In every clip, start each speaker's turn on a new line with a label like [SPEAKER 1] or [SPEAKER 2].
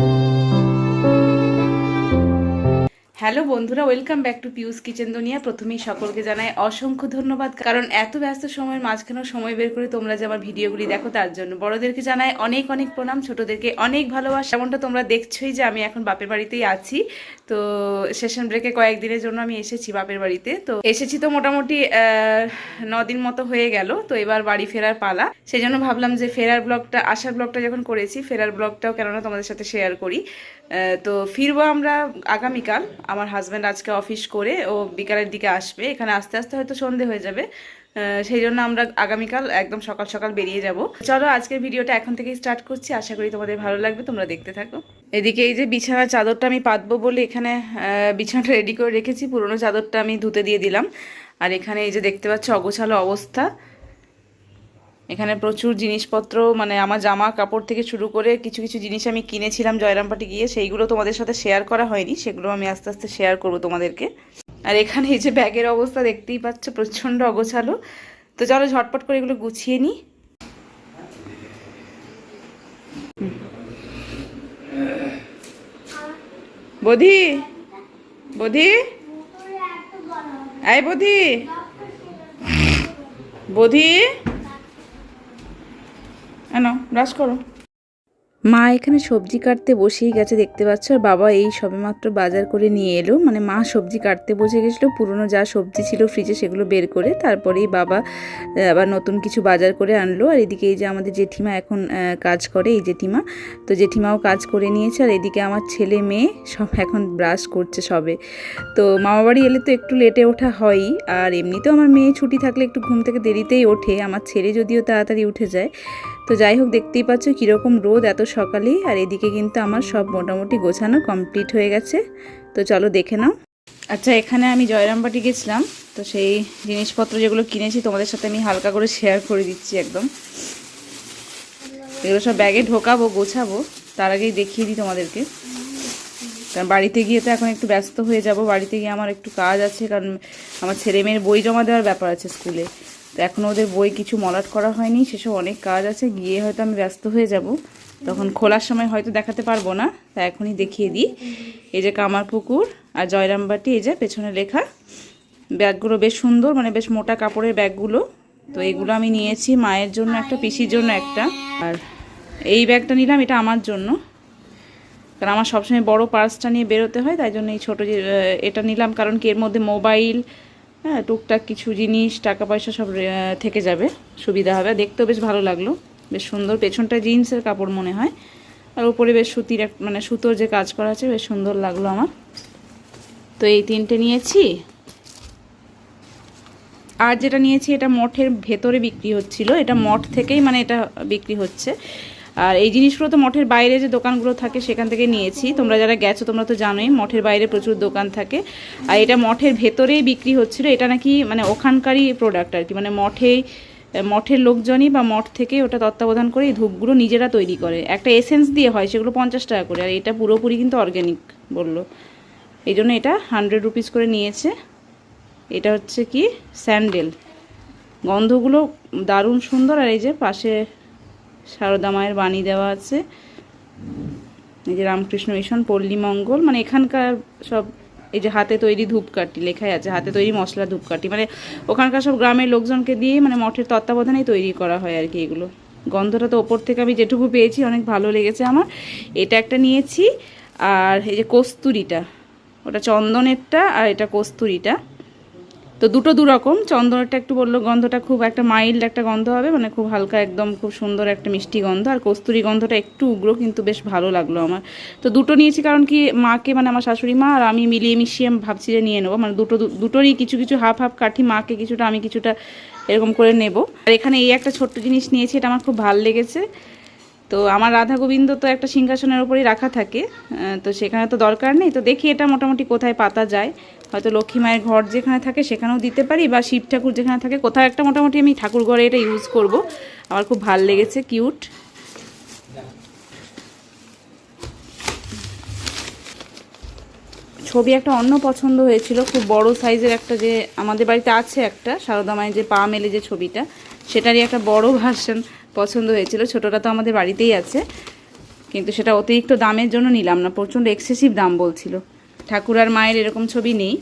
[SPEAKER 1] Thank you. Hello বন্ধুরা, welcome back to Piu's kitchen দুনিয়া। প্রথমেই সকলকে জানাই অসংখ্য ধন্যবাদ। কারণ এত ব্যস্ত সময়ের মাঝখানেও সময় বের করে তোমরা যে আমার ভিডিওগুলি দেখো, তার জন্য বড়দেরকে জানাই অনেক অনেক প্রণাম, ছোটদেরকে অনেক ভালোবাসা। এমনটা তোমরা দেখছোই যে আমি এখন বাপের বাড়িতেই আছি। তো সেশন ব্রেকে কয়েকদিনের জন্য আমি এসেছি বাপের বাড়িতে। তো এসেছি তো মোটামুটি দিন মতো হয়ে গেল। তো এবার বাড়ি ফেরার পালা। সেই জন্য ভাবলাম যে ফেরার ব্লগটা, আসার ব্লগটা যখন করেছি, ফেরার ব্লগটাও কেননা তোমাদের সাথে শেয়ার করি। তো ফিরবো আমরা আগামীকাল। আমার হাজব্যান্ড আজকে অফিস করে, ও বিকালের দিকে আসবে। এখানে আস্তে আস্তে হয়তো সন্ধে হয়ে যাবে। সেই জন্য আমরা আগামীকাল একদম সকাল সকাল বেরিয়ে যাব। চলো আজকের ভিডিওটা এখন থেকেই স্টার্ট করছি। আশা করি তোমাদের ভালো লাগবে, তোমরা দেখতে থাকো। এদিকে এই যে বিছানার চাদরটা আমি পাতবো বলে এখানে বিছানাটা রেডি করে রেখেছি। পুরোনো চাদরটা আমি ধুতে দিয়ে দিলাম। আর এখানে এই যে দেখতে পাচ্ছ অগোছালো অবস্থা। এখানে প্রচুর জিনিসপত্র মানে আমার জামা কাপড় থেকে শুরু করে কিছু কিছু জিনিস আমি কিনেছিলাম জয়রামপাটি গিয়ে, সেইগুলো তোমাদের সাথে শেয়ার করা হয়নি, সেগুলো আমি আস্তে আস্তে শেয়ার করব তোমাদেরকে। আর এখানে এই যে ব্যাগের অবস্থা দেখতেই পাচ্ছ, প্রচণ্ড অগোছালো। তো চলো ঝটপট করে এগুলো গুছিয়ে নিই বধি বধি বধি বধি এনো ব্রাশ করো। মা এখানে সবজি কাটতে বসেই গেছে, দেখতে পাচ্ছ? আর বাবা এই সবেমাত্র বাজার করে নিয়ে এলো। মানে মা সবজি কাটতে বসে গেছিল, পুরনো যা সবজি ছিল ফ্রিজে সেগুলো বের করে, তারপরেই বাবা আবার নতুন কিছু বাজার করে আনলো। আর এদিকে এই যে আমাদের জেঠিমা এখন কাজ করে, এই জেঠিমা। তো জেঠিমাও কাজ করে নিয়েছে, আর এদিকে আমার ছেলে মেয়ে সব এখন ব্রাশ করছে সবে। তো মামাবাড়ি এলে তো একটু লেটে ওঠা হয়ই, আর এমনিতেও আমার মেয়ে ছুটি থাকলে একটু ঘুম থেকে দেরিতেই ওঠে। আমার ছেলে যদিও তাড়াতাড়ি উঠে যায় তো যাই হোক, দেখতেই পাচ্ছ কীরকম রোদ এত সকালেই আর এদিকে কিন্তু আমার সব মোটামুটি গোছানো কমপ্লিট হয়ে গেছে। তো চলো দেখে নাও। আচ্ছা এখানে আমি জয়রামবাটি গেছিলাম। তো সেই জিনিসপত্র যেগুলো কিনেছি, তোমাদের সাথে আমি হালকা করে শেয়ার করে দিচ্ছি একদম। এগুলো সব ব্যাগে ঢোকাবো, গোছাবো। তার আগেই দেখিয়ে দিই তোমাদেরকে। কারণ বাড়িতে গিয়ে তো এখন একটু ব্যস্ত হয়ে যাব। বাড়িতে গিয়ে আমার একটু কাজ আছে, কারণ আমার ছেলে মেয়ের বই জমা দেওয়ার ব্যাপার আছে স্কুলে। তো এখনও ওদের বই কিছু মলাট করা হয়নি, সেসব অনেক কাজ আছে, গিয়ে হয়তো আমি ব্যস্ত হয়ে যাব। তখন খোলার সময় হয়তো দেখাতে পারব না তা এখনই দেখিয়ে দিই। এই যে কামার পুকুর আর জয়রামবাটি, এই যে পেছনে লেখা। ব্যাগগুলো বেশ সুন্দর মানে বেশ মোটা কাপড়ের ব্যাগগুলো। তো এগুলো আমি নিয়েছি মায়ের জন্য একটা, পিসির জন্য একটা। আর এই ব্যাগটা নিলাম, এটা আমার জন্য। কারণ আমার সবসময় বড় পার্সটা নিয়ে বেরোতে হয়, তাই জন্য এই ছোটো যে এটা নিলাম। কারণ কি এর মধ্যে মোবাইল হ্যাঁ টুকটাক কিছু জিনিস টাকা পয়সা সব থেকে যাবে। সুবিধা হবে। দেখতেও বেশ ভালো লাগল। বেশ সুন্দর। পেছনটা জিন্সের কাপড় মনে হয়। আর উপরে বেশ সুতির এক মানে সুতোর যে কাজ করা আছে, বেশ সুন্দর লাগল আমার। তো এই তিনটে নিয়েছি। আর যেটা নিয়েছি, এটা মঠের ভেতরে বিক্রি হচ্ছিল। এটা মঠ থেকেই মানে এটা বিক্রি হচ্ছে। আর এই জিনিসগুলো তো মঠের বাইরে যে দোকানগুলো থাকে সেখান থেকে নিয়েছি। তোমরা যারা গেছো, তোমরা তো জানোই, মঠের বাইরে প্রচুর দোকান থাকে। আর এটা মঠের ভেতরেই বিক্রি হচ্ছিল। এটা নাকি মানে ওখানকারই প্রোডাক্ট আর কি। মানে মঠেই, মঠের লোকজনই বা মঠ থেকে ওটা তত্ত্বাবধান করে এই ধূপগুলো নিজেরা তৈরি করে। একটা এসেন্স দিয়ে হয়, সেগুলো পঞ্চাশ টাকা করে। আর এটা পুরোপুরি কিন্তু অর্গ্যানিক বলল। এই জন্য এটা হান্ড্রেড রুপিস করে নিয়েছে। এটা হচ্ছে কি স্যান্ডেল গন্ধগুলো দারুণ সুন্দর। আর এই যে পাশে সারদা মায়ের বাণী দেওয়া আছে। এই যে রামকৃষ্ণ মিশন, পল্লী মঙ্গল মানে এখানকার সব এই যে হাতে তৈরি ধূপকাঠি লেখাই আছে, হাতে তৈরি মশলা ধূপকাঠি মানে ওখানকার সব গ্রামের লোকজনকে দিয়ে মানে মঠের তত্ত্বাবধানেই তৈরি করা হয় আর কি এগুলো। গন্ধটা তো ওপর থেকে আমি যেটুকু পেয়েছি, অনেক ভালো লেগেছে আমার। এটা একটা নিয়েছি, আর এই যে কস্তুরিটা, ওটা চন্দনেরটা আর এটা কস্তুরিটা। তো দুটো দু রকম। একটু বলল, গন্ধটা খুব একটা মাইল্ড একটা গন্ধ হবে মানে খুব হালকা একদম খুব সুন্দর একটা মিষ্টি গন্ধ। আর কস্তুরি গন্ধটা একটু উগ্র, কিন্তু বেশ ভালো লাগল আমার। তো দুটো নিয়েছি কারণ কি, মাকে মানে আমার শাশুড়ি মা আর আমি মিলিয়ে মিশিয়ে ভাবছি যে নিয়ে নেব। মানে দুটো দুটোরই কিছু কিছু হাফ হাফ কাঠি, মাকে কিছুটা, আমি কিছুটা এরকম করে নেব। আর এখানে এই একটা ছোট্ট জিনিস নিয়েছি, এটা আমার খুব ভালো লেগেছে। তো আমার রাধা গোবিন্দ তো একটা সিংহাসনের উপরেই রাখা থাকে তো সেখানে তো দরকার নেই। তো দেখি এটা মোটামুটি কোথায় পাতা যায়। হয়তো লক্ষ্মী মায়ের ঘর যেখানে থাকে সেখানেও দিতে পারি বা শিব ঠাকুর যেখানে থাকে কোথাও একটা মোটামুটি আমি ঠাকুর ঘরে এটা ইউজ করব। আমার খুব ভালো লেগেছে কিউট ছবি একটা অন্য পছন্দ হয়েছিল, খুব বড় সাইজের একটা যে আমাদের বাড়িতে আছে একটা, সারদা মায়ের যে পা মেলে যে ছবিটা, সেটারই একটা বড় ভার্সন পছন্দ হয়েছিল। ছোটটা তো আমাদের বাড়িতেই আছে। কিন্তু সেটা অতিরিক্ত দামের জন্য নিলাম না, প্রচণ্ড এক্সেসিভ দাম বলছিল। ঠাকুর আর মায়ের এরকম ছবি নেই।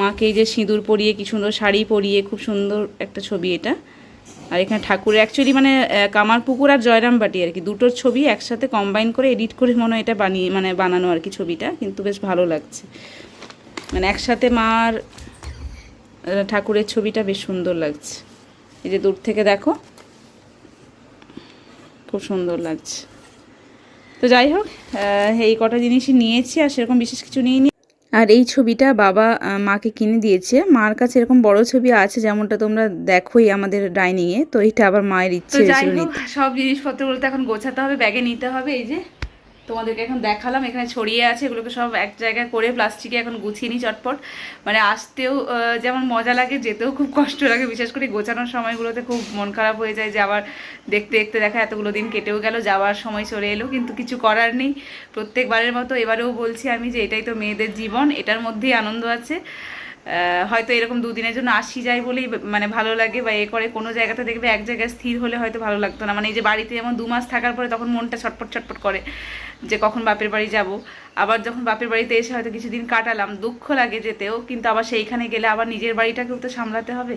[SPEAKER 1] মাকে এই যে সিঁদুর পরিয়ে, কি সুন্দর শাড়ি পরিয়ে, খুব সুন্দর একটা ছবি এটা। আর এখানে ঠাকুর অ্যাকচুয়ালি মানে কামারপুকুর আর জয়রামবাটি আর কি। দুটোর ছবি একসাথে কম্বাইন করে এডিট করে মনে এটা বানিয়ে মানে বানানো আর কি ছবিটা। কিন্তু বেশ ভালো লাগছে। মানে একসাথে মার ঠাকুরের ছবিটা বেশ সুন্দর লাগছে। এই যে দূর থেকে দেখো খুব সুন্দর লাগছে। তো যাই হোক এই কটা জিনিসই নিয়েছি আর সেরকম বিশেষ কিছু নিয়ে আর এই ছবিটা বাবা মাকে কিনে দিয়েছে। মার কাছে এরকম বড় ছবি আছে যেমনটা তোমরা দেখোই আমাদের ডাইনিংয়ে। তো এটা আবার মায়ের ইচ্ছে সব জিনিসপত্রগুলো তো এখন গোছাতে হবে ব্যাগে নিতে হবে এই যে। তোমাদেরকে এখন দেখালাম, এখানে ছড়িয়ে আছে, এগুলোকে সব এক জায়গায় করে প্লাস্টিকে এখন গুছিয়ে নিই চটপট। মানে আসতেও যেমন মজা লাগে, যেতেও খুব কষ্ট লাগে, বিশেষ করে গোছানোর সময়গুলোতে খুব মন খারাপ হয়ে যায় যে আবার দেখতে দেখতে দেখা, এতগুলো দিন কেটেও গেল, যাওয়ার সময় চলে এলো, কিন্তু কিছু করার নেই। প্রত্যেকবারের মতো এবারেও বলছি আমি যে এটাই তো মেয়েদের জীবন, এটার মধ্যেই আনন্দ আছে। হয়তো এরকম দুদিনের জন্য আসি যাই বলেই মানে ভালো লাগে বা এ করে কোনো জায়গাতে দেখবে এক জায়গায় স্থির হলে হয়তো ভালো লাগতো না। মানে এই যে বাড়িতে যেমন দু মাস থাকার পরে তখন মনটা ছটপট ছটপট করে যে কখন বাপের বাড়ি যাব। আবার যখন বাপের বাড়িতে এসে হয়তো কিছুদিন কাটালাম, দুঃখ লাগে যেতেও, কিন্তু আবার সেইখানে গেলে আবার নিজের বাড়িটাকেও তো সামলাতে হবে।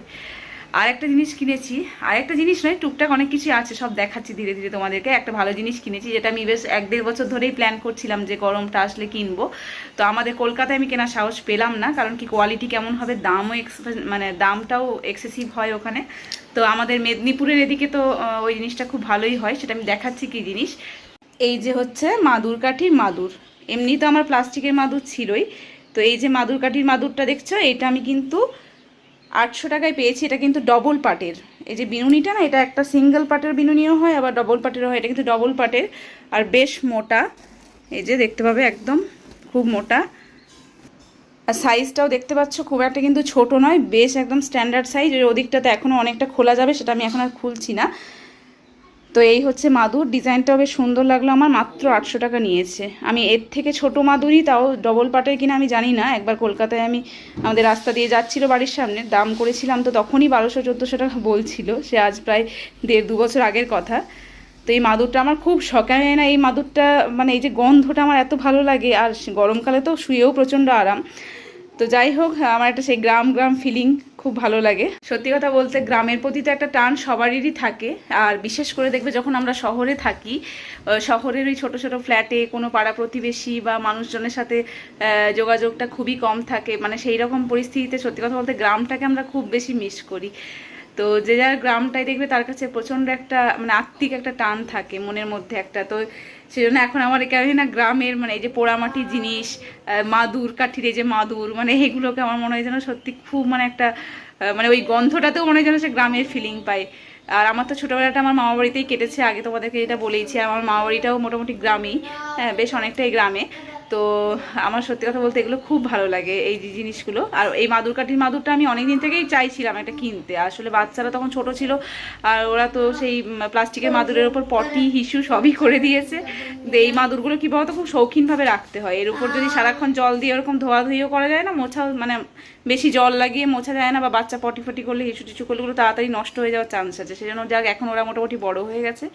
[SPEAKER 1] আর একটা জিনিস কিনেছি। আর একটা জিনিস নয়, টুকটাক অনেক কিছু আছে, সব দেখাচ্ছি ধীরে ধীরে তোমাদেরকে। একটা ভালো জিনিস কিনেছি, যেটা আমি বেশ এক দেড় বছর ধরেই প্ল্যান করছিলাম যে গরমটা আসলে কিনবো। তো আমাদের কলকাতায় আমি কেনার সাহস পেলাম না, কারণ কি কোয়ালিটি কেমন হবে, দামও মানে দামটাও এক্সেসিভ হয় ওখানে। তো আমাদের মেদিনীপুরের এদিকে তো ওই জিনিসটা খুব ভালোই হয়, সেটা আমি দেখাচ্ছি কি জিনিস। এই যে হচ্ছে মাদুর কাঠির মাদুর। এমনি তো আমার প্লাস্টিকের মাদুর ছিলই। তো এই যে মাদুর কাঠির মাদুরটা দেখছ, এটা আমি কিন্তু আটশো টাকায় পেয়েছি, এটা কিন্তু ডবল পাটের। এই যে বিনুনিটা না, এটা একটা সিঙ্গেল পাটের বিনুনিও হয়, আবার ডবল পাটেরও হয়, এটা কিন্তু ডবল পাটের, আর বেশ মোটা। এই যে দেখতে পাবে একদম খুব মোটা। আর সাইজটাও দেখতে পাচ্ছ, খুব একটা কিন্তু ছোট নয়, বেশ একদম স্ট্যান্ডার্ড সাইজ ওই ওদিকটাতে এখনও অনেকটা খোলা যাবে, সেটা আমি এখন আর খুলছি না। তো এই হচ্ছে মাদুর। ডিজাইনটাও বেশ সুন্দর লাগল আমার, মাত্র আটশো টাকা নিয়েছে। আমি এর থেকে ছোট মাদুরই, তাও ডবল পাটের কিনা আমি জানি না। একবার কলকাতায় আমি আমাদের রাস্তা দিয়ে যাচ্ছিল বাড়ির সামনে, দাম করেছিলাম তো তখনই বারোশো, চোদ্দোশো টাকা বলছিল। সে আজ প্রায় দেড়, দু বছর আগের কথা। তো এই মাদুরটা আমার খুব শখায় না, এই মাদুরটা মানে এই যে গন্ধটা আমার এত ভালো লাগে, আর গরমকালে তো শুয়েও প্রচণ্ড আরাম। তো যাই হোক, আমার একটা সেই গ্রাম গ্রাম ফিলিং খুব ভালো লাগে। সত্যি কথা বলতে গ্রামের প্রতি তো একটা টান সবারই থাকে। আর বিশেষ করে দেখবে যখন আমরা শহরে থাকি শহরের ওই ছোটো ছোটো ফ্ল্যাটে কোনো পাড়া প্রতিবেশী বা মানুষজনের সাথে যোগাযোগটা খুবই কম থাকে। মানে সেই রকম পরিস্থিতিতে সত্যি কথা বলতে গ্রামটাকে আমরা খুব বেশি মিস করি। তো যে যার গ্রামটাই দেখবে তার কাছে প্রচণ্ড একটা মানে আত্মিক একটা টান থাকে মনের মধ্যে একটা। তো সেই জন্য এখন আমার এখানে না গ্রামের মানে এই যে পোড়ামাটি জিনিস মাদুর, কাঠির এই যে মাদুর মানে এগুলোকে আমার মনে হয় যেন সত্যি খুব মানে একটা মানে ওই গন্ধটাতেও মনে হয় যেন সে গ্রামের ফিলিং পায়। আর আমার তো ছোটোবেলাটা আমার মামা বাড়িতেই কেটেছে, আগে তোমাদেরকে যেটা বলেইছি, আমার মামা বাড়িটাও মোটামুটি গ্রামেই হ্যাঁ বেশ অনেকটাই গ্রামে। তো আমার সত্যি কথা বলতে এগুলো খুব ভালো লাগে এই জিনিসগুলো। আর এই মাদুর কাঠির মাদুরটা আমি অনেক দিন থেকেই চাইছিলাম একটা কিনতে। আসলে বাচ্চারা তখন ছোট ছিল, আর ওরা তো সেই প্লাস্টিকের মাদুরের ওপর পটি, হিসু সবই করে দিয়েছে। তো এই মাদুরগুলো কী বলতো, খুব শৌখিনভাবে রাখতে হয়। এর উপর যদি সারাক্ষণ জল দিয়ে ওরকম ধোয়াধুয়িও করা যায় না মোছাও মানে বেশি জল লাগিয়ে মোছা যায় না, বা বাচ্চা পটি ফটি করলে, হিসু টিসু করলে তাড়াতাড়ি নষ্ট হয়ে যাওয়ার চান্স আছে। সেজন্য যাক, এখন ওরা মোটামুটি বড় হয়ে গেছে।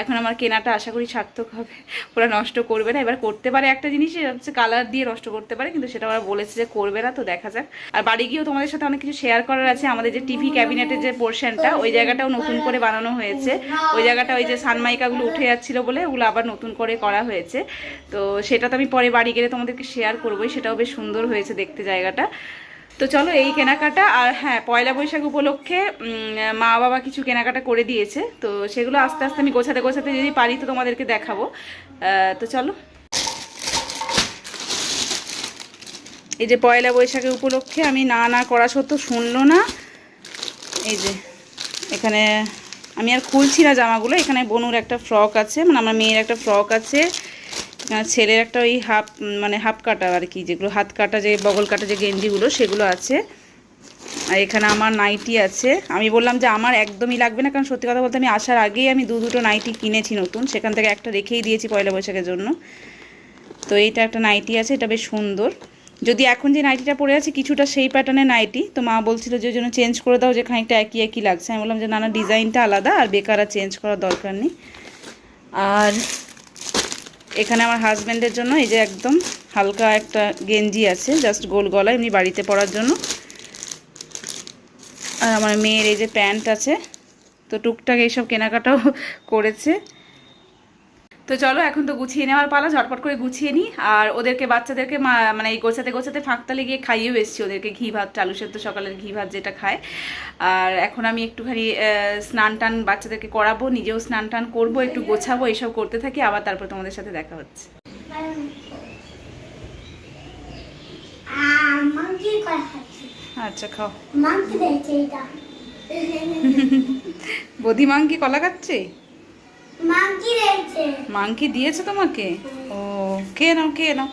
[SPEAKER 1] এখন আমার কেনাটা আশা করি সার্থক হবে। ওরা নষ্ট করবে না। এবার করতে পারে একটা জিনিস সেটা হচ্ছে কালার দিয়ে নষ্ট করতে পারে, কিন্তু সেটা ওরা বলেছে যে করবে না, তো দেখা যাক। আর বাড়ি গিয়েও তোমাদের সাথে অনেক কিছু শেয়ার করার আছে, আমাদের যে টিভি ক্যাবিনেটের যে পোর্শনটা ওই জায়গাটাও নতুন করে বানানো হয়েছে। ওই জায়গাটা ওই যে সানমাইকাগুলো উঠে যাচ্ছিল বলে, ওগুলো আবার নতুন করে করা হয়েছে। তো সেটা তো আমি পরে বাড়ি গেলে তোমাদেরকে শেয়ার করবোই, সেটাও বেশ সুন্দর হয়েছে দেখতে জায়গাটা। তো চলো এই কেনাকাটা, আর হ্যাঁ পয়লা বৈশাখ উপলক্ষে মা বাবা কিছু কেনাকাটা করে দিয়েছে, তো সেগুলো আস্তে আস্তে আমি গোছাতে গোছাতে যদি পারি তো তোমাদেরকে দেখাবো। তো চলো। এই যে পয়লা বৈশাখের উপলক্ষে আমি না না করা সত্ত্বেও শুনলো না। এই যে এখানে আমি আর খুলছি না জামাগুলো, এখানে বনুর একটা ফ্রক আছে মানে আমার মেয়ের একটা ফ্রক আছে ছেলের একটা ওই হাফ মানে হাফ কাটা আর কি, যেগুলো হাত কাটা যে, বগল কাটা যে গেঞ্জিগুলো, সেগুলো আছে। আর এখানে আমার নাইটি আছে। আমি বললাম যে আমার একদমই লাগবে না, কারণ সত্যি কথা বলতে আমি আসার আগেই আমি দু দুটো নাইটি কিনেছি নতুন, সেখান থেকে একটা রেখেই দিয়েছি পয়লা বৈশাখের জন্য। তো এইটা একটা নাইটি আছে, এটা বেশ সুন্দর। যদি এখন যে নাইটিটা পরে আছে, কিছুটা সেই প্যাটার্নের নাইটি তো মা বলছিল যে জন্য চেঞ্জ করে দাও যে খানিকটা একই একই লাগছে। আমি বললাম যে না না ডিজাইনটা আলাদা, আর বেকার আর চেঞ্জ করার দরকার নেই। আর এখানে আমার হাজব্যান্ডের জন্য এই যে একদম হালকা একটা গেঞ্জি আছে জাস্ট গোল গলা এমনি বাড়িতে পরার জন্য। আর আমার মেয়ের এই যে প্যান্ট আছে, তো টুকটাক এইসব কেনাকাটাও করেছে। তো চলো এখন তো গুছিয়ে নেওয়ার পালা ঝটপট করে গুছিয়ে নিই। আর ওদেরকে বাচ্চাদেরকে মা- মানে এই গোছাতে গোছাতে ফাঁকতালে গিয়ে খাইয়েও এসেছি। ওদেরকে ঘি ভাত চালু সেদ্ধ সকালের ঘি ভাত যেটা খায়। আর এখন আমি একটুখানি স্নান টান বাচ্চাদেরকে করাবো নিজেও স্নান টান করব একটু গোছাবো এইসব করতে থাকি। আবার তারপর তোমাদের সাথে দেখা হচ্ছে। আচ্ছা খাও।
[SPEAKER 2] monkey দেখছে এটা।
[SPEAKER 1] বদি কলা খাচ্ছে? মাংকি দিয়েছে। তোমাকে? ও কে নাও কে নাও।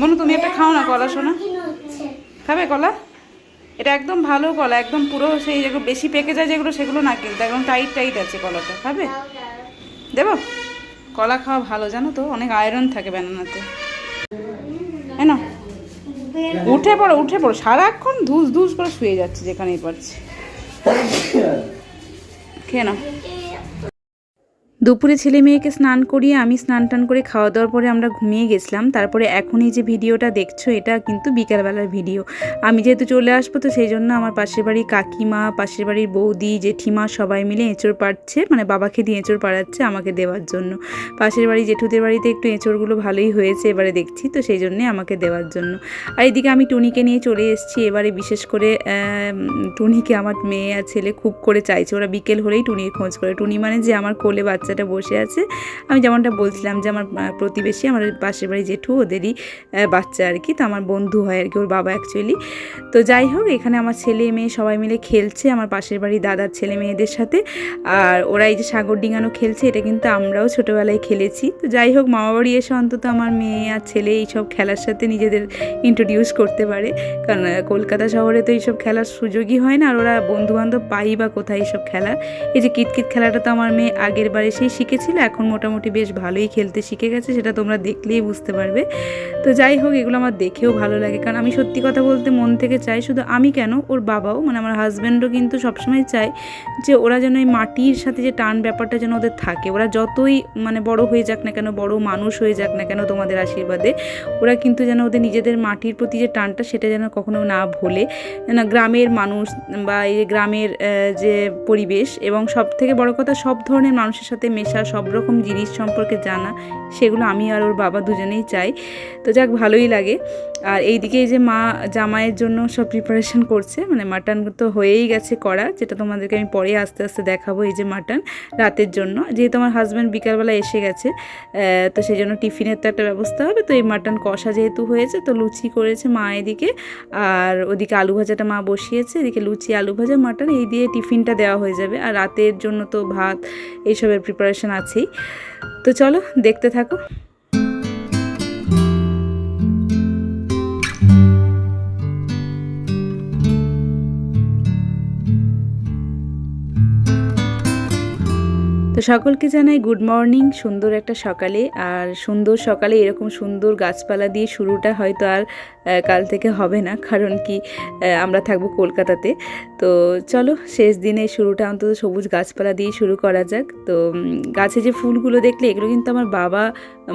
[SPEAKER 1] বনু তুমি একটা খাও না কলা শোনা। খাবে কলা এটা একদম ভালো কলা একদম পুরো সেই যেগুলো বেশি পেকে যায় যেগুলো সেগুলো না কিন্তু একদম টাইট টাইট আছে কলাটা খাবে। দেবো? কলা খাওয়া ভালো জানো তো অনেক আয়রন থাকে ব্যানানাতে না উঠে পড়ো উঠে পড়ো। সারাক্ষণ ধুস ধুস করে শুয়ে যাচ্ছে যেখানেই পারছে। খেয়ে নাও। দুপুরে ছেলে মেয়েকে স্নান করিয়ে আমি স্নান টান করে খাওয়া দাওয়ার পরে আমরা ঘুমিয়ে গেছিলাম। তারপরে এখন এই যে ভিডিওটা দেখছ, এটা কিন্তু বিকালবেলার ভিডিও। আমি যেহেতু চলে আসব, তো সেই জন্য আমার পাশের বাড়ির কাকিমা, পাশের বাড়ির বৌদি, জেঠিমা সবাই মিলে এঁচড় পাড়ছে মানে বাবাকে দিয়ে এঁচড় পাড়াচ্ছে আমাকে দেওয়ার জন্য। পাশের বাড়ি জেঠুদের বাড়িতে একটু এঁচড়গুলো ভালোই হয়েছে এবারে দেখছি, তো সেই জন্যে আমাকে দেওয়ার জন্য। আর এদিকে আমি টুনিকে নিয়ে চলে এসেছি, এবারে বিশেষ করে টুনিকে আমার মেয়ে আর ছেলে খুব করে চাইছে। ওরা বিকেল হলেই টুনির খোঁজ করে। টুনি মানে যে আমার কোলে বাচ্চাটা বসে আছে। আমি যেমনটা বলছিলাম যে আমার প্রতিবেশী, আমার পাশের বাড়ি জেঠু, ওদেরই বাচ্চা আর কি। তো আমার বন্ধু হয় আর কি, ওর বাবা অ্যাকচুয়ালি তো যাই হোক, এখানে আমার ছেলে মেয়ে সবাই মিলে খেলছে, আমার পাশের বাড়ির দাদার ছেলে মেয়েদের সাথে। আর ওরা এই যে সাগর ডিঙানো খেলছে, এটা কিন্তু আমরাও ছোটোবেলায় খেলেছি। তো যাই হোক মামা বাড়ি এসে অন্তত আমার মেয়ে আর ছেলে এইসব খেলার সাথে নিজেদের ইন্ট্রোডিউস করতে পারে। কারণ কলকাতা শহরে তো এইসব খেলার সুযোগই হয় না। আর ওরা বন্ধুবান্ধব পাই বা কোথায় এইসব খেলা। এই যে কিতকিত খেলাটা তো আমার মেয়ে আগের বার এসেই শিখেছিল, এখন মোটামুটি বেশ ভালোই খেলতে শিখে গেছে, সেটা তোমরা দেখলেই বুঝতে পারবে। তো যাই হোক, এগুলো আমার দেখেও ভালো লাগে, কারণ আমি সত্যি কথা বলতে মন থেকে চাই শুধু আমি কেন, ওর বাবাও মানে আমার হাজব্যান্ডও কিন্তু সবসময় চায় যে ওরা যেন এই মাটির সাথে যে টান ব্যাপারটা যেন ওদের থাকে। ওরা যতই মানে বড় হয়ে যাক না কেন, বড় মানুষ হয়ে যাক না কেন তোমাদের আশীর্বাদে, ওরা কিন্তু যেন ওদের নিজেদের মাটির প্রতি যে টানটা, সেটা যেন কখনো না ভোলে। না গ্রামের মানুষ বা এই গ্রামের যে পরিবেশ এবং সব থেকে বড় কথা, সব ধরনের মানুষের সাথে মেশা, সব রকম জিনিস সম্পর্কে জানা, সেগুলো আমি আর ওর বাবা দুজনেই চাই। তো যাক, ভালোই লাগে। আর এইদিকে এই যে মা জামাইয়ের জন্য সব প্রিপারেশন করছে মানে মাটন তো হয়েই গেছে করা, যেটা তোমাদেরকে আমি পরে আস্তে আস্তে দেখাবো এই যে মাটন রাতের জন্য। যেহেতু আমার হাজব্যান্ড বিকালবেলা এসে গেছে তো সেই জন্য টিফিনের তো একটা ব্যবস্থা হবে। তো এই মাটন কষা যেহেতু হয়েছে, তো লুচি করেছে মা এদিকে। আর ওদিকে আলু ভাজাটা মা বসিয়েছে, এদিকে লুচি, আলু ভাজা মাটন এই দিয়ে টিফিনটা দেওয়া হয়ে যাবে। আর রাতের জন্য তো ভাত, এইসবের প্রিপারেশন আছেই তো চলো, দেখতে থাকো। তো সকলকে জানাই গুড মর্নিং সুন্দর একটা সকালে। আর সুন্দর সকালে এরকম সুন্দর গাছপালা দিয়ে শুরুটা হয়তো আর কাল থেকে হবে না। কারণ কি আমরা থাকব কলকাতাতে। তো চলো শেষ দিনে শুরুটা অন্তত সবুজ গাছপালা দিয়ে শুরু করা যাক। তো গাছে যে ফুলগুলো দেখলে এগুলো কিন্তু আমার বাবা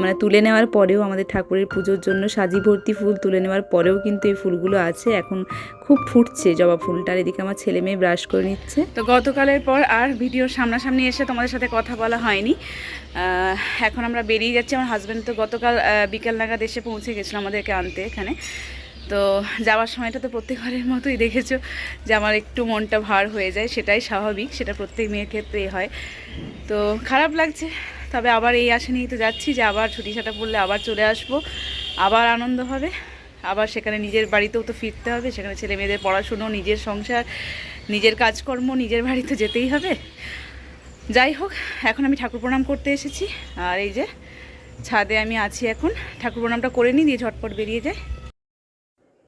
[SPEAKER 1] মানে তুলে নেওয়ার পরেও আমাদের ঠাকুরের পুজোর জন্য সাজি ভর্তি ফুল তুলে নেওয়ার পরেও কিন্তু এই ফুলগুলো আছে। এখন খুব ফুটছে জবা ফুলটার, এদিকে আমার ছেলে মেয়ে ব্রাশ করে নিচ্ছে। তো গতকালের পর আর ভিডিও সামনাসামনি এসে তোমাদের সাথে কথা বলা হয়নি। এখন আমরা বেরিয়ে যাচ্ছি। আমার হাজব্যান্ড তো গতকাল বিকাল নাগাদ এসে পৌঁছে গেছিল আমাদেরকে আনতে এখানে। তো যাওয়ার সময়টা তো প্রত্যেকবারের মতোই দেখেছ যে আমার একটু মনটা ভার হয়ে যায়, সেটাই স্বাভাবিক, সেটা প্রত্যেক মেয়ের ক্ষেত্রেই হয়। তো খারাপ লাগছে, তবে আবার এই আশা নিয়েই তো যাচ্ছি যে আবার ছুটি ছাটা পড়লে আবার চলে আসব, আবার আনন্দ হবে, আবার সেখানে নিজের বাড়িতেও তো ফিরতে হবে, সেখানে ছেলে মেয়েদের পড়াশুনো, নিজের সংসার, নিজের কাজকর্ম, নিজের বাড়িতে যেতেই হবে। যাই হোক, এখন আমি ঠাকুর প্রণাম করতে এসেছি, আর এই যে ছাদে আমি আছি এখন, ঠাকুর প্রণামটা করে নিই, দিয়ে ঝটপট বেরিয়ে যাই।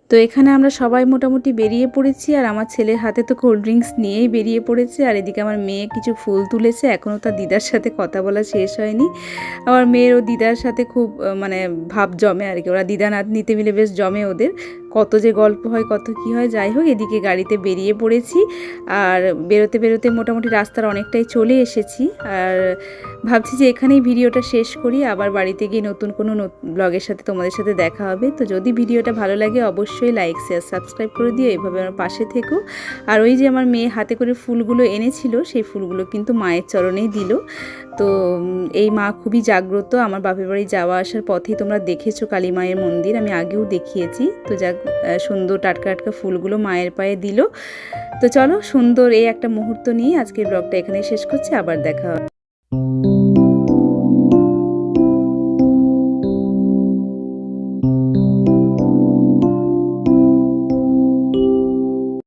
[SPEAKER 1] তো এখানে আমরা সবাই মোটামুটি বেরিয়ে পড়েছি আর আমার ছেলের হাতে তো কোল্ড ড্রিঙ্কস নিয়েই বেরিয়ে পড়েছে আর এদিকে আমার মেয়ে কিছু ফুল তুলেছে, এখনও তার দিদার সাথে কথা বলা শেষ হয়নি। আমার মেয়ের ও দিদার সাথে খুব মানে ভাব জমে আর কি, ওরা দিদা নাতনিতে মিলে বেশ জমে ওদের, কত যে গল্প হয়, কত কি হয়, যাই হোক, এদিকে গাড়িতে বেরিয়ে পড়েছি আর বেরোতে বেরোতে মোটামুটি রাস্তার অনেকটাই চলে এসেছি আর ভাবছি যে এখানেই ভিডিওটা শেষ করি, আবার বাড়িতে গিয়ে নতুন কোনো ব্লগের সাথে তোমাদের সাথে দেখা হবে। তো যদি ভিডিওটা ভালো লাগে, অবশ্যই লাইক শেয়ার সাবস্ক্রাইব করে দিও এভাবে আমার পাশে থেকো। আর ওই যে আমার মেয়ে হাতে করে ফুলগুলো এনেছিল সেই ফুলগুলো কিন্তু মায়ের চরণেই দিল। তো এই মা খুবই জাগ্রত। আমার বাপের বাড়ি যাওয়া আসার পথেই তোমরা দেখেছ কালী মায়ের মন্দির আমি আগেও দেখিয়েছি। তো আহ, সুন্দর টাটকা টাটকা ফুলগুলো মায়ের পায়ে দিল। তো চলো সুন্দর এই একটা মুহূর্ত নিয়ে আজকের ব্লগটা এখানেই শেষ করছি আবার দেখা হবে।